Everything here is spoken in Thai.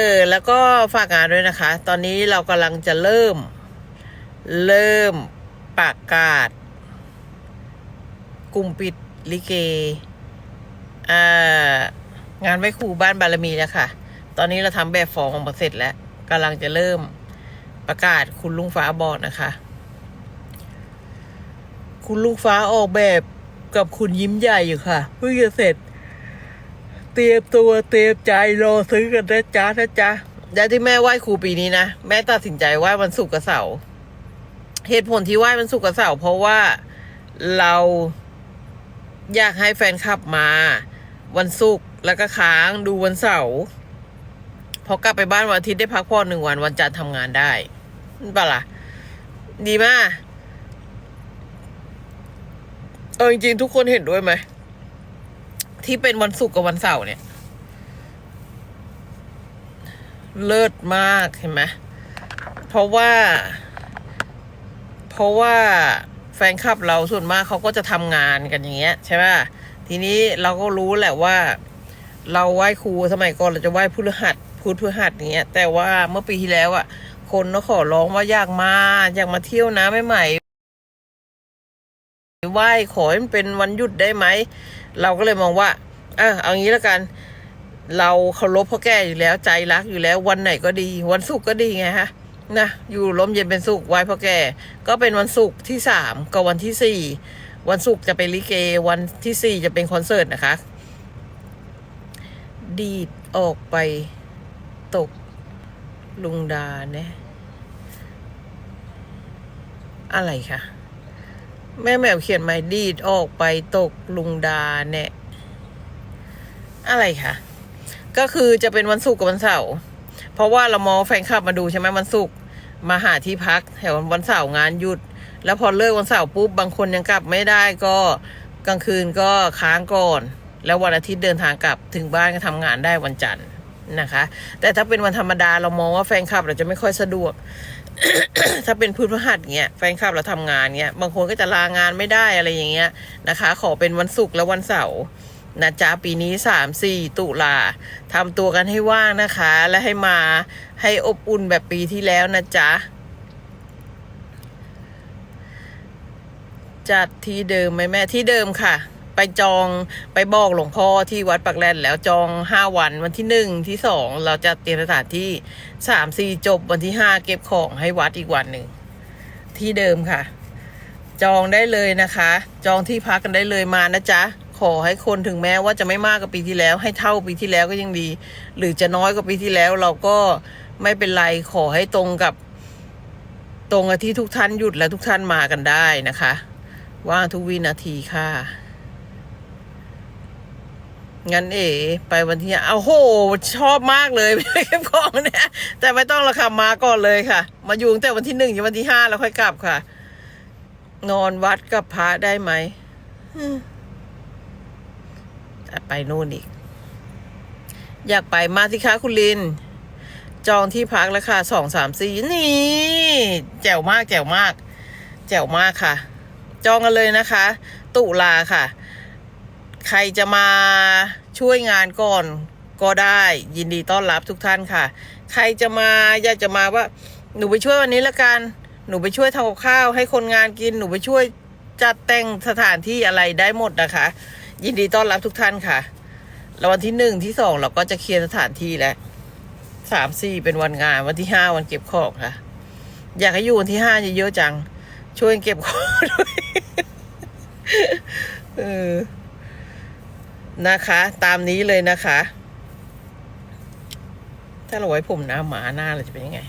เออแล้วก็ฝากงานด้วยนะคะ ตอนนี้เรากำลังจะเริ่ม เริ่มประกาศกลุ่มปิดลิเกอ่างานไหว้ครูบ้านบารมีแล้วค่ะตอนนี้เราทำแบบฟอร์มออกมาเสร็จแล้วกำลังจะเริ่มประกาศคุณลุงฟ้าบอกนะคะ คุณลุงฟ้าออกแบบกับคุณยิ้มใหญ่อยู่ค่ะเพิ่งจะเสร็จ เตรียมตัวเตรียมใจรอซื้อกันนะจ๊ะนะจ๊ะและที่แม่ไหว้ครูปีนี้นะ แม่ตัดสินใจไหว้วันศุกร์กับเสาร์เหตุผลที่ไหว้วันศุกร์กับเสาร์เพราะว่าเราอยากให้แฟนคลับมา วันศุกร์แล้วก็ค้างดูวันเสาร์พอกลับไปบ้านวันอาทิตย์ได้พักผ่อนหนึ่งวันวันจันทร์ทำงานได้นี่ปะล่ะ ดีมากเออจริงๆทุกคนเห็นด้วยไหม ที่เป็นวันศุกร์กับวันเสาร์เนี่ย เลิศมากเห็นไหมเพราะว่า เพราะว่าแฟนคลับเราส่วนมากเขาก็จะทำงานกันอย่างเงี้ย ใช่ป่ะทีนี้เราก็รู้แหละว่า เราไหว้ครูสมัยก่อนเราจะไหว้พุทธหัสพุทธหัสอย่างเงี้ย แต่ว่าเมื่อปีที่แล้วอะ คนก็ขอร้องว่าอยากมาอยากมาเที่ยวนะไม่ใหม่ไหว้ขอให้มันเป็นวันหยุดได้ไหม เราก็เลยมองว่าเออเอางี้แล้วกัน เราเคารพพ่อแก่อยู่แล้วใจรักอยู่แล้ววันไหนก็ดี วันศุกร์ก็ดีไงฮะนะอยู่ลมเย็นเป็นสุขไหว้พ่อแก่ก็เป็นวันศุกร์ที่สามกับวันที่สี่วันศุกร์จะเป็นลิเก วันที่สี่จะเป็นคอนเสิร์ตนะคะ ดีดออกไปตกลุงดาเนี่ยอะไรคะ แม่แมวเขียนมาดีดออกไปตกลุงดาเนี่ยอะไรคะก็คือจะเป็นวันศุกร์กับวันเสาร์เพราะว่าเรามองแฟนคลับมาดูใช่ไหมวันศุกร์มาหาที่พักแถววันเสาร์งานหยุด แล้วพอเลิกวันเสาร์ปุ๊บบางคนยังกลับไม่ได้ก็กลางคืนก็ค้างก่อน แล้ววันอาทิตย์เดินทางกลับถึงบ้านก็ทำงานได้วันจันทร์ นะคะ แต่ถ้าเป็นวันธรรมดาเรามองว่าแฟนคลับเราจะไม่ค่อยสะดวก ถ้าเป็นพื้นพฤหัสเงี้ยแฟนคลับเราทำงานเงี้ยบางคนก็จะลางานไม่ได้อะไรอย่างเงี้ยนะคะ ขอเป็นวันศุกร์และวันเสาร์นะจ๊ะปีนี้สามสี่ตุลาทำตัวกันให้ว่างนะคะ และให้มาให้อบอุ่นแบบปีที่แล้วนะจ๊ะ จัดที่เดิมไหมแม่ที่เดิมค่ะ ไปจองไปบอกหลวงพ่อที่วัดปักแลนแล้วจองห้าวันวันที่หนึ่งที่สองเราจะเตรียมสถานที่สามสี่จบวันที่ห้าเก็บของให้วัดอีกวันหนึ่งที่เดิมค่ะ จองได้เลยนะคะ จองที่พักกันได้เลยมานะจ๊ะขอให้คนถึงแม้ว่าจะไม่มากกว่าปีที่แล้ว ให้เท่าปีที่แล้วก็ยังดี หรือจะน้อยกว่าปีที่แล้วเราก็ไม่เป็นไรขอให้ตรงกับ ตรงกับที่ทุกท่านหยุดและทุกท่านมากันได้นะคะ ว่างทุกวินาทีค่ะ งั้นเอ๋ไปวันที่เอาโห ชอบมากเลยเก็บของเนี่ยแต่ไม่ต้องราคามาก่อนเลยค่ะ มาอยู่ตั้งแต่วันที่หนึ่งถึงวันที่ห้าแล้วค่อยกลับค่ะ นอนวัดกับพระได้ไหมไปนู่นอีก อยากไปมาสิคะคุณลิน จองที่พักแล้วค่ะสองสามสี่นี่ แจ๋วมากแจ๋วมาก แจ๋วมากค่ะ จองกันเลยนะคะ ตุลาค่ะ ใครจะมาช่วยงานก่อนก็ได้ยินดีต้อนรับทุกท่านค่ะ ใครจะมาอยากจะมาว่า หนูไปช่วยวันนี้ละกัน หนูไปช่วยทำกับข้าว ให้คนงานกินหนูไปช่วยจัดแต่งสถานที่อะไรได้หมดนะคะ ยินดีต้อนรับทุกท่านค่ะแล้ววันที่หนึ่งที่สองเราก็จะเคลียร์สถานที่แล้วสามสี่เป็นวันงานวันที่ห้าวันเก็บของค่ะ อยากให้อยู่วันที่ห้าเยอะๆจัง ช่วยเก็บของด้วยเออ นะคะ ตามนี้เลยนะคะ ถ้าเราไว้ผมหน้าหมาหน้าเราจะเป็นยังไง